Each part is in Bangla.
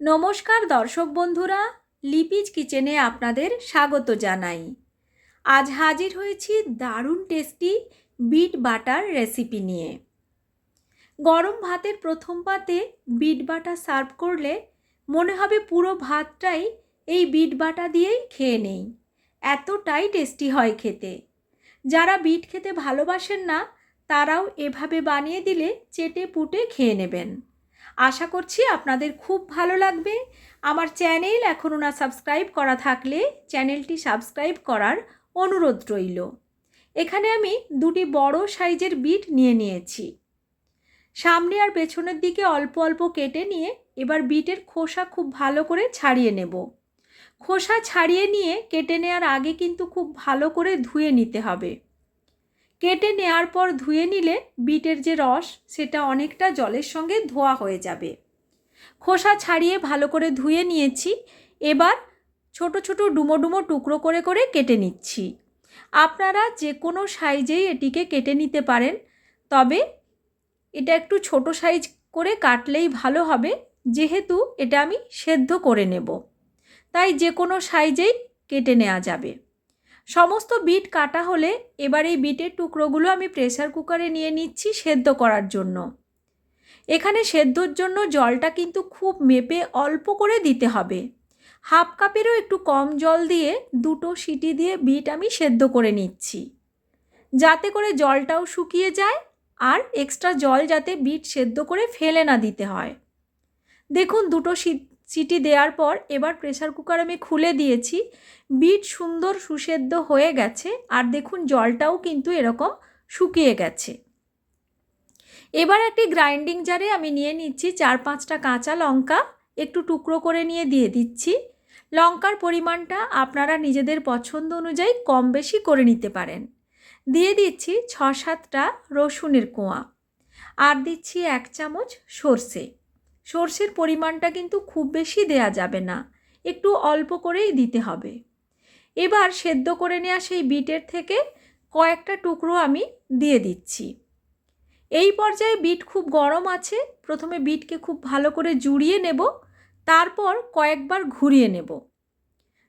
নমস্কার দর্শক বন্ধুরা, লিপিজ কিচেনে আপনাদের স্বাগত জানাই। আজ হাজির হয়েছি দারুণ টেস্টি বিট বাটার রেসিপি নিয়ে। গরম ভাতের প্রথম পাতে বিট বাটা সার্ভ করলে মনে হবে পুরো ভাতটাই এই বিট বাটা দিয়েই খেয়ে নেই। এতটাই টেস্টি হয় খেতে। যারা বিট খেতে ভালোবাসেন না, তারাও এভাবে বানিয়ে দিলে চেটে পুটে খেয়ে নেবেন। আশা করছি আপনাদের খুব ভালো লাগবে। আমার চ্যানেল এখনও না সাবস্ক্রাইব করা থাকলে চ্যানেলটি সাবস্ক্রাইব করার অনুরোধ রইল। এখানে আমি দুটি বড় সাইজের বিট নিয়ে নিয়েছি। সামনে আর পেছনের দিকে অল্প অল্প কেটে নিয়ে এবার বিটের খোসা খুব ভালো করে ছাড়িয়ে নেব। খোসা ছাড়িয়ে নিয়ে কেটে নেওয়ার আগে কিন্তু খুব ভালো করে ধুয়ে নিতে হবে। কেটে নেওয়ার পর ধুয়ে নিলে বিটের যে রস, সেটা অনেকটা জলের সঙ্গে ধোয়া হয়ে যাবে। খোসা ছাড়িয়ে ভালো করে ধুয়ে নিয়েছি। এবার ছোট ছোট ডুমো ডুমো টুকরো করে করে কেটে নিচ্ছি। আপনারা যে কোনো সাইজেই এটিকে কেটে নিতে পারেন, তবে এটা একটু ছোট সাইজ করে কাটলেই ভালো হবে। যেহেতু এটা আমি সেদ্ধ করে নেব, তাই যে কোনো সাইজেই কেটে নেওয়া যাবে। সমস্ত বিট কাটা হলে এবার এই বিটের টুকরোগুলো আমি প্রেসার কুকারে নিয়ে নিচ্ছি সেদ্ধ করার জন্য। এখানে সেদ্ধর জন্য জলটা কিন্তু খুব মেপে অল্প করে দিতে হবে। হাফ কাপেরও একটু কম জল দিয়ে দুটো সিটি দিয়ে বিট আমি সেদ্ধ করে নিচ্ছি। যাতে করে জলটাও শুকিয়ে যায় আর এক্সট্রা জল যাতে বিট সেদ্ধ করে ফেলে না দিতে হয়। দেখুন, দুটো সিটি দেওয়ার পর এবার প্রেসার কুকার আমি খুলে দিয়েছি। বিট সুন্দর সুসেদ্ধ হয়ে গেছে আর দেখুন, জলটাও কিন্তু এরকম শুকিয়ে গেছে। এবার একটি গ্রাইন্ডিং জারে আমি নিয়ে নিচ্ছি চার পাঁচটা কাঁচা লঙ্কা, একটু টুকরো করে নিয়ে দিয়ে দিচ্ছি। লঙ্কার পরিমাণটা আপনারা নিজেদের পছন্দ অনুযায়ী কম বেশি করে নিতে পারেন। দিয়ে দিচ্ছি ছ সাতটা রসুনের কোয়া। আর দিচ্ছি এক চামচ সর্ষে। সর্ষের পরিমাণটা কিন্তু খুব বেশি দেয়া যাবে না। একটু অল্প করেই দিতে হবে। এবার সেদ্ধ করে নেওয়া সেই বিটের থেকে কয়েকটা টুকরো আমি দিয়ে দিচ্ছি। এই পর্যায়ে বিট খুব গরম আছে, প্রথমে বিটকে খুব ভালো করে জুড়িয়ে নেব, তারপর কয়েকবার ঘুরিয়ে নেব।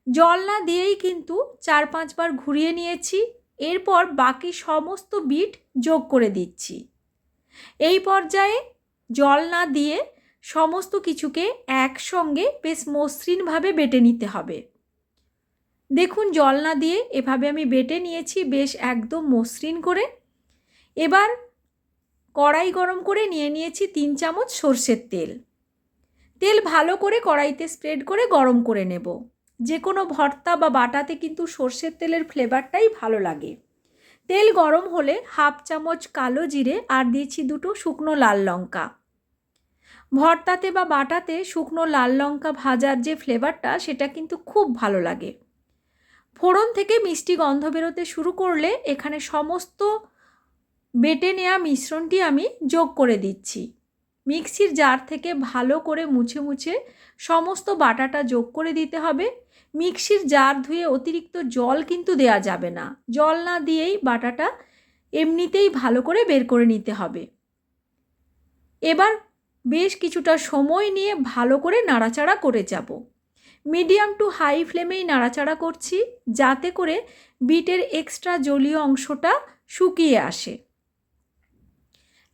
জল না দিয়েই কিন্তু চার পাঁচবার ঘুরিয়ে নিয়েছি, এরপর বাকি সমস্ত বিট যোগ করে দিচ্ছি। এই পর্যায়ে জল না দিয়ে সমস্ত কিছুকে একসঙ্গে বেশ মসৃণভাবে বেটে নিতে হবে। দেখুন, জল না দিয়ে এভাবে আমি বেটে নিয়েছি, বেশ একদম মসৃণ করে। এবার কড়াই গরম করে নিয়ে নিয়েছি তিন চামচ সর্ষের তেল। তেল ভালো করে কড়াইতে স্প্রেড করে গরম করে নেব। যে কোনো ভর্তা বা বাটাতে কিন্তু সর্ষের তেলের ফ্লেভারটাই ভালো লাগে। তেল গরম হলে হাফ চামচ কালো জিরে আর দিয়েছি দুটো শুকনো লাল লঙ্কা। ভর্তাতে বা বাটাতে শুকনো লাল লঙ্কা ভাজার যে ফ্লেভারটা, সেটা কিন্তু খুব ভালো লাগে। ফোড়ন থেকে মিষ্টি গন্ধ বেরোতে শুরু করলে এখানে সমস্ত বেটে নেওয়া মিশ্রণটি আমি যোগ করে দিচ্ছি। মিক্সির জার থেকে ভালো করে মুছে মুছে সমস্ত বাটাটা যোগ করে দিতে হবে। মিক্সির জার ধুয়ে অতিরিক্ত জল কিন্তু দেয়া যাবে না। জল না দিয়েই বাটাটা এমনিতেই ভালো করে বের করে নিতে হবে। এবার বেশ কিছুটা সময় নিয়ে ভালো করে নাড়াচাড়া করে যাব। মিডিয়াম টু হাই ফ্লেমেই নাড়াচাড়া করছি, যাতে করে বিটের এক্সট্রা জলীয় অংশটা শুকিয়ে আসে।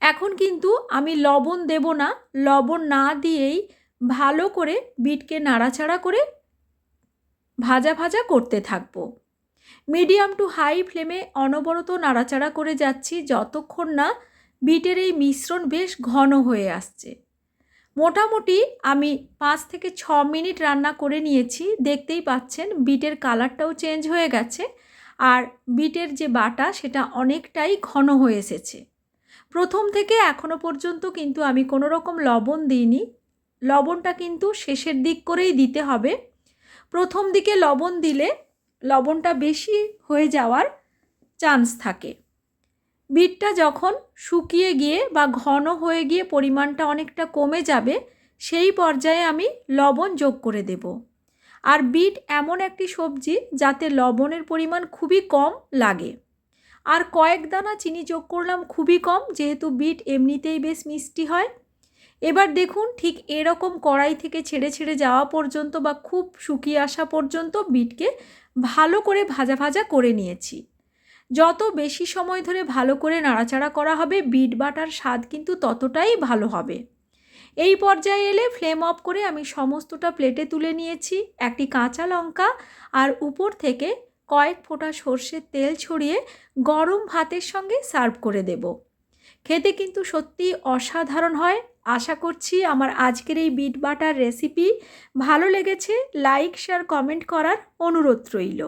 এখন কিন্তু আমি লবণ দেব না, লবণ না দিয়েই ভালো করে বিটকে নাড়াচাড়া করে ভাজা ভাজা করতে থাকব। মিডিয়াম টু হাই ফ্লেমে অনবরত নাড়াচাড়া করে যাচ্ছি, যতক্ষণ না বিটের এই মিশ্রণ বেশ ঘন হয়ে আসছে। মোটামুটি আমি পাঁচ থেকে ছ মিনিট রান্না করে নিয়েছি, দেখতেই পাচ্ছেন বিটের কালারটাও চেঞ্জ হয়ে গেছে আর বিটের যে বাটা সেটা অনেকটাই ঘন হয়ে এসেছে। প্রথম থেকে এখনও পর্যন্ত কিন্তু আমি কোনো রকম লবণ দিইনি। লবণটা কিন্তু শেষের দিক করেই দিতে হবে। প্রথম দিকে লবণ দিলে লবণটা বেশি হয়ে যাওয়ার চান্স থাকে। বিটটা যখন শুকিয়ে গিয়ে বা ঘন হয়ে গিয়ে পরিমাণটা অনেকটা কমে যাবে, সেই পর্যায়ে আমি লবণ যোগ করে দেব। আর বিট এমন একটি সবজি যাতে লবণের পরিমাণ খুবই কম লাগে। আর কয়েক দানা চিনি যোগ করলাম খুবই কম, যেহেতু বিট এমনিতেই বেশ মিষ্টি হয়। এবার দেখুন ঠিক এরকম কড়াই থেকে ছেড়ে ছেড়ে যাওয়া পর্যন্ত বা খুব শুকিয়ে আসা পর্যন্ত বিটকে ভালো করে ভাজা ভাজা করে নিয়েছি। যত বেশি সময় ধরে ভালো করে নাড়াচাড়া করা হবে, বিট বাটার স্বাদ কিন্তু ততটাই ভালো হবে। এই পর্যায়ে এলে ফ্লেম অফ করে আমি সমস্তটা প্লেটে তুলে নিয়েছি, একটি কাঁচা লঙ্কা আর উপর থেকে কয়েক ফোঁটা সর্ষের তেল ছড়িয়ে গরম ভাতের সঙ্গে সার্ভ করে দেব। খেতে কিন্তু সত্যি অসাধারণ হয়। আশা করছি আমার আজকের এই বিট বাটার রেসিপি ভালো লেগেছে। লাইক, শেয়ার, কমেন্ট করার অনুরোধ রইল।